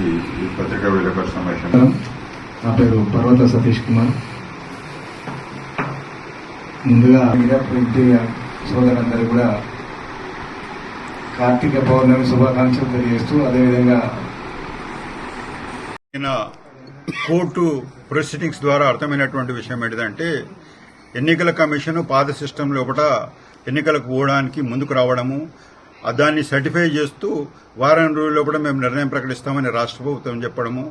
ఈ నా పేరు పర్వత సతీష్ కుమార్. ముందుగా మీడియా ప్రింట్ సోదరులందరూ కూడా కార్తీక పౌర్ణమి శుభాకాంక్షలు తెలియజేస్తూ అదేవిధంగా కోర్టు ప్రొసీడింగ్స్ ద్వారా అర్థమైనటువంటి విషయం ఏంటిదంటే ఎన్నికల కమిషన్ పాత సిస్టమ్ లోపల ఎన్నికలకు పోవడానికి ముందుకు రావడము దాన్ని సర్టిఫై చేస్తూ వారం రోజుల లోపల మేము నిర్ణయం ప్రకటిస్తామని రాష్ట్ర ప్రభుత్వం చెప్పడము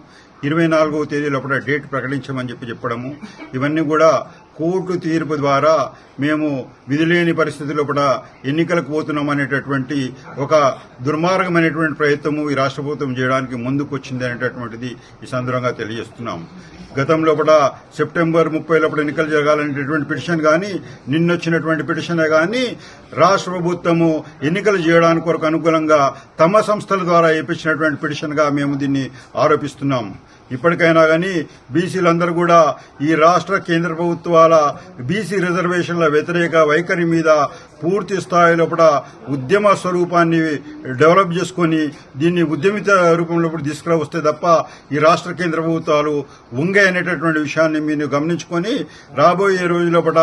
ఇరవై నాలుగవ తేదీ లోపల డేట్ ప్రకటించమని చెప్పి చెప్పడము ఇవన్నీ కూడా కోర్టు తీర్పు ద్వారా మేము విధిలేని పరిస్థితి కూడా ఎన్నికలకు పోతున్నాం అనేటటువంటి ఒక దుర్మార్గమైనటువంటి ప్రయత్నము ఈ రాష్ట్ర ప్రభుత్వం చేయడానికి ముందుకొచ్చింది అనేటటువంటిది ఈ సందర్భంగా తెలియజేస్తున్నాం. గతంలో కూడా సెప్టెంబర్ ముప్పై లోపల ఎన్నికలు జరగాలనేటటువంటి పిటిషన్ కానీ నిన్నొచ్చినటువంటి పిటిషన్ కానీ రాష్ట్ర ప్రభుత్వము ఎన్నికలు చేయడానికి కొరకు అనుకూలంగా తమ సంస్థల ద్వారా ఇప్పించినటువంటి పిటిషన్గా మేము దీన్ని ఆరోపిస్తున్నాం. ఇప్పటికైనా కానీ బీసీలందరూ కూడా ఈ రాష్ట్ర కేంద్ర ప్రభుత్వాలు బీసీ రిజర్వేషన్ల వ్యతిరేక వైఖరి మీద పూర్తి స్థాయిలో కూడా ఉద్యమ స్వరూపాన్ని డెవలప్ చేసుకొని దీన్ని ఉద్యమిత రూపంలో కూడా తీసుకురావస్తే తప్ప ఈ రాష్ట్ర కేంద్ర ప్రభుత్వాలు ఉంగే అనేటటువంటి విషయాన్ని మీరు గమనించుకొని రాబోయే రోజుల లోపల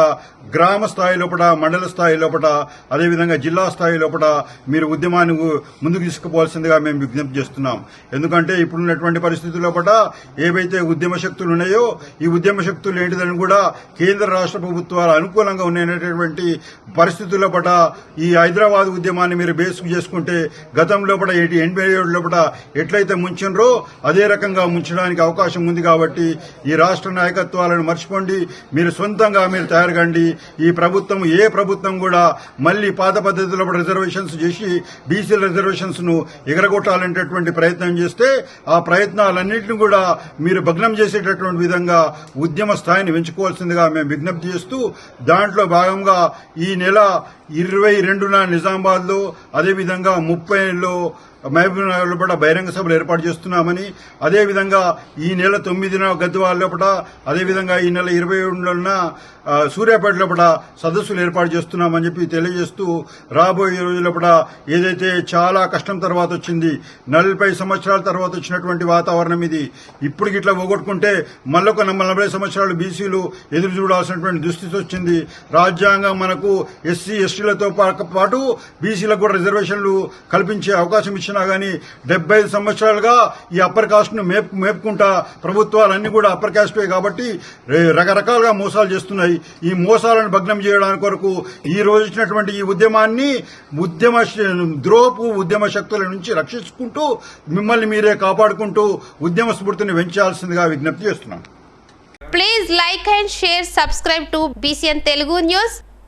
గ్రామ స్థాయి లోపల మండల స్థాయి లోపల అదేవిధంగా జిల్లా స్థాయి లోపల మీరు ఉద్యమాన్ని ముందుకు తీసుకుపోవాల్సిందిగా మేము విజ్ఞప్తి చేస్తున్నాం. ఎందుకంటే ఇప్పుడున్నటువంటి పరిస్థితుల లోపల ఏవైతే ఉద్యమ శక్తులు ఉన్నాయో ఈ ఉద్యమ శక్తులు ఏంటిదని కూడా కేంద్ర రాష్ట్ర ప్రభుత్వాలు అనుకూలంగా ఉన్నాయనేటటువంటి పరిస్థితుల పట ఈ హైదరాబాద్ ఉద్యమాన్ని మీరు బేస్ చేసుకుంటే గతంలో పట ఎయిటీ ఎనభై ఏడు లోపల ఎట్లయితే ముంచినరో అదే రకంగా ముంచడానికి అవకాశం ఉంది కాబట్టి ఈ రాష్ట్ర నాయకత్వాలను మర్చిపోండి. మీరు సొంతంగా మీరు తయారు కండి ఈ ప్రభుత్వం ఏ ప్రభుత్వం కూడా మళ్ళీ పాత పద్ధతిలో రిజర్వేషన్స్ చేసి బీసీ రిజర్వేషన్స్ను ఎగరగొట్టాలనేటటువంటి ప్రయత్నం చేస్తే ఆ ప్రయత్నాలన్నింటినీ కూడా మీరు భగ్నం చేసేటటువంటి విధంగా ఉద్యమ స్థాయిని పెంచుకోవాల్సిందిగా మేము విజ్ఞప్తి చేస్తూ దాంట్లో భాగంగా ఈ నెల ఇరవై రెండున నిజామాబాద్లో అదేవిధంగా ముప్పైలో మహబూబ్ నగర్ లోపల బహిరంగ సభలు ఏర్పాటు చేస్తున్నామని అదేవిధంగా ఈ నెల తొమ్మిదిన గద్వాల లోపల అదేవిధంగా ఈ నెల ఇరవై ఏడున సూర్యాపేట లోపల సదస్సులు ఏర్పాటు చేస్తున్నామని చెప్పి తెలియజేస్తూ రాబోయే రోజుల ఏదైతే చాలా కష్టం తర్వాత వచ్చింది నలభై సంవత్సరాల తర్వాత వచ్చినటువంటి వాతావరణం ఇది ఇప్పుడు ఇట్లా పోగొట్టుకుంటే మళ్ళొక నలభై సంవత్సరాలు బీసీలు ఎదురు చూడాల్సినటువంటి దుస్థితి వచ్చింది. రాజ్యాంగం మనకు ఎస్సీ ఎస్టీలతో పాటు బీసీలకు కూడా రిజర్వేషన్లు కల్పించే అవకాశం ఇచ్చినా గానీ డెబ్బై ఐదు సంవత్సరాలుగా ఈ అప్పర్ కాస్ట్ను మేపుకుంటా ప్రభుత్వాలన్నీ కూడా అప్పర్ కాస్ట్వే కాబట్టి రకరకాలుగా మోసాలు చేస్తున్నాయి. ఈ మోసాలను భగ్నం చేయడానికి కొరకు ఈ రోజు ఇచ్చినటువంటి ఈ ఉద్యమాన్ని ఉద్యమ ద్రోపు ఉద్యమ శక్తుల నుంచి రక్షించుకుంటూ మిమ్మల్ని మీరే కాపాడుకుంటూ ఉద్యమ స్ఫూర్తిని పెంచాల్సిందిగా విజ్ఞప్తి చేస్తున్నాం. Please like and share subscribe to BCN Telugu news